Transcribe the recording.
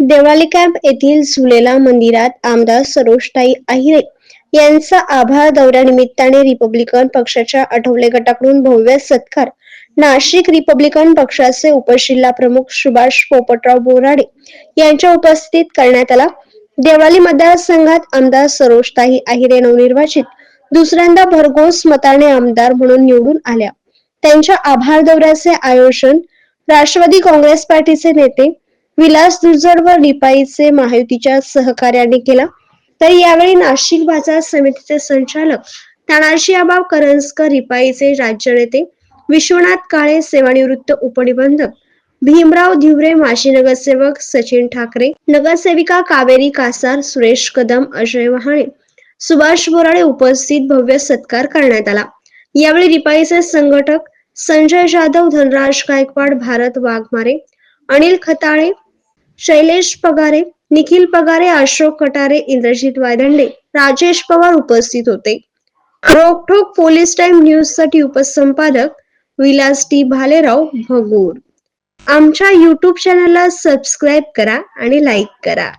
Devali camp येथील झुलेला मंदिरात आमदार सरोजताई आहिरे यांचा आभार दौऱ्यानिमित्ताने रिपब्लिकन पक्षाच्या आठवले गटाकडून भव्य सत्कार. नाशिक रिपब्लिकन पक्षाचे उपजिल्हा प्रमुख सुभाष पोपटराव बोराडे यांच्या उपस्थित करण्यात आला. देवाली मतदारसंघात आमदार सरोजताई आहिरे नवनिर्वाचित दुसऱ्यांदा भरघोस मताने आमदार म्हणून निवडून आल्या. त्यांच्या आभार दौऱ्याचे आयोजन राष्ट्रवादी काँग्रेस पार्टीचे नेते विलास दुर्जर व रिपाईचे महायुतीच्या सहकार्याने केला. तर यावेळी नाशिक बाजार समितीचे संचालक तानाजी आबाब करंजकर रिपाईचे राज्य नेते विश्वनाथ काळे सेवानिवृत्त उपनिबंधक भीमराव धिवरे माजी नगरसेवक सचिन ठाकरे नगरसेविका कावेरी कासार सुरेश कदम अजय वहाणे सुभाष बोराडे उपस्थित भव्य सत्कार करण्यात आला. यावेळी रिपाईचे संघटक संजय जाधव धनराज गायकवाड भारत वाघमारे अनिल खताळे शैलेश पगारे निखिल पगारे अशोक कटारे इंद्रजित वायदंडे राजेश पवार उपस्थित होते. रोकठोक पोलीस टाइम न्यूजसाठी उपसंपादक विलास टी. भालेराव भगूर. आमच्या युट्यूब चॅनलला सबस्क्राईब करा आणि लाईक करा.